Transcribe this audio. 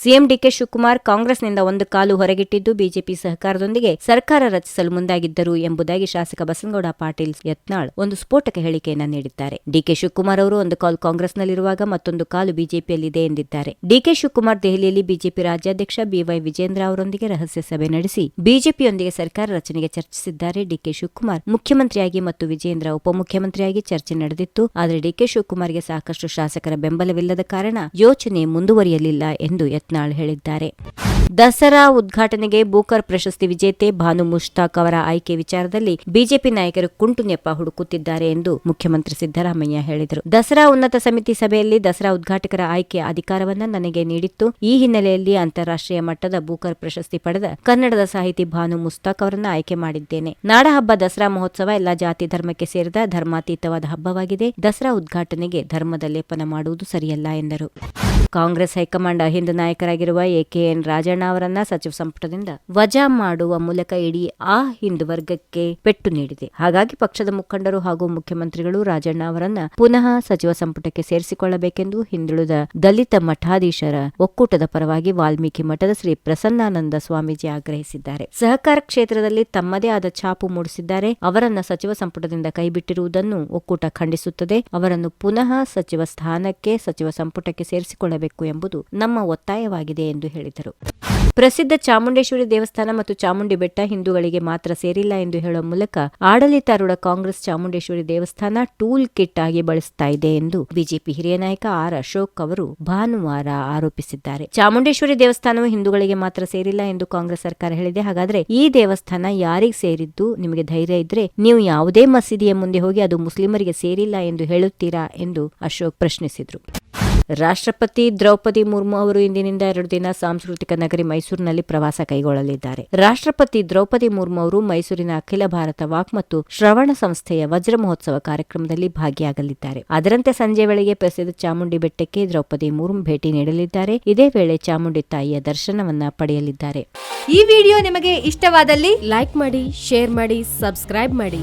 CM DK Shivakumar ಕಾಂಗ್ರೆಸ್ನಿಂದ ಒಂದು ಕಾಲು ಹೊರಗಿಟ್ಟಿದ್ದು BJP ಸಹಕಾರದೊಂದಿಗೆ ಸರ್ಕಾರ ರಚಿಸಲು ಮುಂದಾಗಿದ್ದರು ಎಂಬುದಾಗಿ ಶಾಸಕ ಬಸನಗೌಡ ಪಾಟೀಲ್ ಯತ್ನಾಳ್ ಒಂದು ಸ್ಫೋಟಕ ಹೇಳಿಕೆಯನ್ನು ನೀಡಿದ್ದಾರೆ. ಡಿಕೆ ಶಿವಕುಮಾರ್ ಅವರು ಒಂದು ಕಾಲು ಕಾಂಗ್ರೆಸ್ನಲ್ಲಿರುವಾಗ ಮತ್ತೊಂದು ಕಾಲು ಬಿಜೆಪಿಯಲ್ಲಿದೆ ಎಂದಿದ್ದಾರೆ. ಡಿಕೆ ಶಿವಕುಮಾರ್ ದೆಹಲಿಯಲ್ಲಿ ಬಿಜೆಪಿ ರಾಜ್ಯಾಧ್ಯಕ್ಷ ಬಿವೈ ವಿಜೇಂದ್ರ ಅವರೊಂದಿಗೆ ರಹಸ್ಯ ಸಭೆ ನಡೆಸಿ ಬಿಜೆಪಿಯೊಂದಿಗೆ ಸರ್ಕಾರ ರಚನೆಗೆ ಚರ್ಚಿಸಿದ್ದಾರೆ. ಡಿಕೆ ಶಿವಕುಮಾರ್ ಮುಖ್ಯಮಂತ್ರಿಯಾಗಿ ಮತ್ತು ವಿಜೇಂದ್ರ ಉಪಮುಖ್ಯಮಂತ್ರಿಯಾಗಿ ಚರ್ಚೆ ನಡೆದಿತ್ತು. ಆದರೆ ಡಿಕೆ ಶಿವಕುಮಾರ್ಗೆ ಸಾಕಷ್ಟು ಶಾಸಕರ ಬೆಂಬಲವಿಲ್ಲದ ಕಾರಣ ಯೋಚನೆ ಮುಂದುವರಿಯಲಿಲ್ಲ ಎಂದು ಯತ್ನಾಳ್ ಹೇಳಿದ್ದಾರೆ. ದಸರಾ ಉದ್ಘಾಟನೆಗೆ ಬೂಕರ್ ಪ್ರಶಸ್ತಿ ವಿಜೇತೆ ಭಾನು ಮುಷ್ತಾಕ್ ಅವರ ಆಯ್ಕೆ ವಿಚಾರದಲ್ಲಿ ಬಿಜೆಪಿ ನಾಯಕರು ಕುಂಟು ನೆಪ ಹುಡುಕುತ್ತಿದ್ದಾರೆ ಎಂದು ಮುಖ್ಯಮಂತ್ರಿ ಸಿದ್ದರಾಮಯ್ಯ ಹೇಳಿದರು. ದಸರಾ ಉನ್ನತ ಸಮಿತಿ ಸಭೆಯಲ್ಲಿ ದಸರಾ ಉದ್ಘಾಟಕರ ಆಯ್ಕೆ ಅಧಿಕಾರವನ್ನು ನನಗೆ ನೀಡಿತ್ತು. ಈ ಹಿನ್ನೆಲೆಯಲ್ಲಿ ಅಂತಾರಾಷ್ಟ್ರೀಯ ಮಟ್ಟದ ಬೂಕರ್ ಪ್ರಶಸ್ತಿ ಪಡೆದ ಕನ್ನಡದ ಸಾಹಿತಿ ಭಾನು ಮುಸ್ತಾಕ್ ಅವರನ್ನು ಆಯ್ಕೆ ಮಾಡಿದ್ದೇನೆ. ನಾಡಹಬ್ಬ ದಸರಾ ಮಹೋತ್ಸವ ಎಲ್ಲಾ ಜಾತಿ ಧರ್ಮಕ್ಕೆ ಸೇರಿದ ಧರ್ಮಾತೀತವಾದ ಹಬ್ಬವಾಗಿದೆ. ದಸರಾ ಉದ್ಘಾಟನೆಗೆ ಧರ್ಮದ ಲೇಪನ ಮಾಡುವುದು ಸರಿಯಲ್ಲ ಎಂದರು. ಕಾಂಗ್ರೆಸ್ ಹೈಕಮಾಂಡ್ ಅಹಿಂದ ನಾಯಕರಾಗಿರುವ ಎಕೆಎನ್ ರಾಜಣ್ಣ ಅವರನ್ನ ಸಚಿವ ಸಂಪುಟದಿಂದ ವಜಾ ಮಾಡುವ ಮೂಲಕ ಇಡೀ ಆ ಹಿಂದೂ ವರ್ಗಕ್ಕೆ ಪೆಟ್ಟು ನೀಡಿದೆ. ಹಾಗಾಗಿ ಪಕ್ಷದ ಮುಖಂಡರು ಹಾಗೂ ಮುಖ್ಯಮಂತ್ರಿಗಳು ರಾಜಣ್ಣ ಅವರನ್ನ ಪುನಃ ಸಚಿವ ಸಂಪುಟಕ್ಕೆ ಸೇರಿಸಿಕೊಳ್ಳಬೇಕೆಂದು ಹಿಂದುಳಿದ ದಲಿತ ಮಠಾಧೀಶರ ಒಕ್ಕೂಟದ ಪರವಾಗಿ ವಾಲ್ಮೀಕಿ ಮಠದ ಶ್ರೀ ಪ್ರಸನ್ನಾನಂದ ಸ್ವಾಮೀಜಿ ಆಗ್ರಹಿಸಿದ್ದಾರೆ. ಸಹಕಾರ ಕ್ಷೇತ್ರದಲ್ಲಿ ತಮ್ಮದೇ ಆದ ಛಾಪು ಮೂಡಿಸಿದ್ದಾರೆ. ಅವರನ್ನ ಸಚಿವ ಸಂಪುಟದಿಂದ ಕೈಬಿಟ್ಟಿರುವುದನ್ನು ಒಕ್ಕೂಟ ಖಂಡಿಸುತ್ತದೆ. ಅವರನ್ನು ಪುನಃ ಸಚಿವ ಸ್ಥಾನಕ್ಕೆ, ಸಚಿವ ಸಂಪುಟಕ್ಕೆ ಸೇರಿಸಿಕೊಳ್ಳಬೇಕು ಎಂಬುದು ನಮ್ಮ ಒತ್ತಾಯವಾಗಿದೆ ಎಂದು ಹೇಳಿದರು. ಪ್ರಸಿದ್ಧ ಚಾಮುಂಡೇಶ್ವರಿ ದೇವಸ್ಥಾನ ಮತ್ತು ಚಾಮುಂಡಿ ಬೆಟ್ಟ ಹಿಂದೂಗಳಿಗೆ ಮಾತ್ರ ಸೇರಿಲ್ಲ ಎಂದು ಹೇಳುವ ಮೂಲಕ ಆಡಳಿತಾರೂಢ ಕಾಂಗ್ರೆಸ್ ಚಾಮುಂಡೇಶ್ವರಿ ದೇವಸ್ಥಾನ ಟೂಲ್ ಕಿಟ್ ಆಗಿ ಬಳಸ್ತಾ ಇದೆ ಎಂದು ಬಿಜೆಪಿ ಹಿರಿಯ ನಾಯಕ ಆರ್ ಅಶೋಕ್ ಅವರು ಭಾನುವಾರ ಆರೋಪಿಸಿದ್ದಾರೆ. ಚಾಮುಂಡೇಶ್ವರಿ ದೇವಸ್ಥಾನವು ಹಿಂದೂಗಳಿಗೆ ಮಾತ್ರ ಸೇರಿಲ್ಲ ಎಂದು ಕಾಂಗ್ರೆಸ್ ಸರ್ಕಾರ ಹೇಳಿದೆ. ಹಾಗಾದ್ರೆ ಈ ದೇವಸ್ಥಾನ ಯಾರಿಗೆ ಸೇರಿದ್ದು? ನಿಮಗೆ ಧೈರ್ಯ ಇದ್ರೆ ನೀವು ಯಾವುದೇ ಮಸೀದಿಯ ಮುಂದೆ ಹೋಗಿ ಅದು ಮುಸ್ಲಿಮರಿಗೆ ಸೇರಿಲ್ಲ ಎಂದು ಹೇಳುತ್ತೀರಾ ಎಂದು ಅಶೋಕ್ ಪ್ರಶ್ನಿಸಿದರು. ರಾಷ್ಟ್ರಪತಿ ದ್ರೌಪದಿ ಮುರ್ಮು ಅವರು ಇಂದಿನಿಂದ ಎರಡು ದಿನ ಸಾಂಸ್ಕೃತಿಕ ನಗರಿ ಮೈಸೂರಿನಲ್ಲಿ ಪ್ರವಾಸ ಕೈಗೊಳ್ಳಲಿದ್ದಾರೆ. ರಾಷ್ಟ್ರಪತಿ ದ್ರೌಪದಿ ಮುರ್ಮು ಅವರು ಮೈಸೂರಿನ ಅಖಿಲ ಭಾರತ ವಾಕ್ ಮತ್ತು ಶ್ರವಣ ಸಂಸ್ಥೆಯ ವಜ್ರ ಮಹೋತ್ಸವ ಕಾರ್ಯಕ್ರಮದಲ್ಲಿ ಭಾಗಿಯಾಗಲಿದ್ದಾರೆ. ಅದರಂತೆ ಸಂಜೆ ವೇಳೆಗೆ ಪ್ರಸಿದ್ಧ ಚಾಮುಂಡಿ ಬೆಟ್ಟಕ್ಕೆ ದ್ರೌಪದಿ ಮುರ್ಮು ಭೇಟಿ ನೀಡಲಿದ್ದಾರೆ. ಇದೇ ವೇಳೆ ಚಾಮುಂಡಿ ತಾಯಿಯ ದರ್ಶನವನ್ನ ಪಡೆಯಲಿದ್ದಾರೆ. ಈ ವಿಡಿಯೋ ನಿಮಗೆ ಇಷ್ಟವಾದಲ್ಲಿ ಲೈಕ್ ಮಾಡಿ, ಶೇರ್ ಮಾಡಿ, ಸಬ್ಸ್ಕ್ರೈಬ್ ಮಾಡಿ.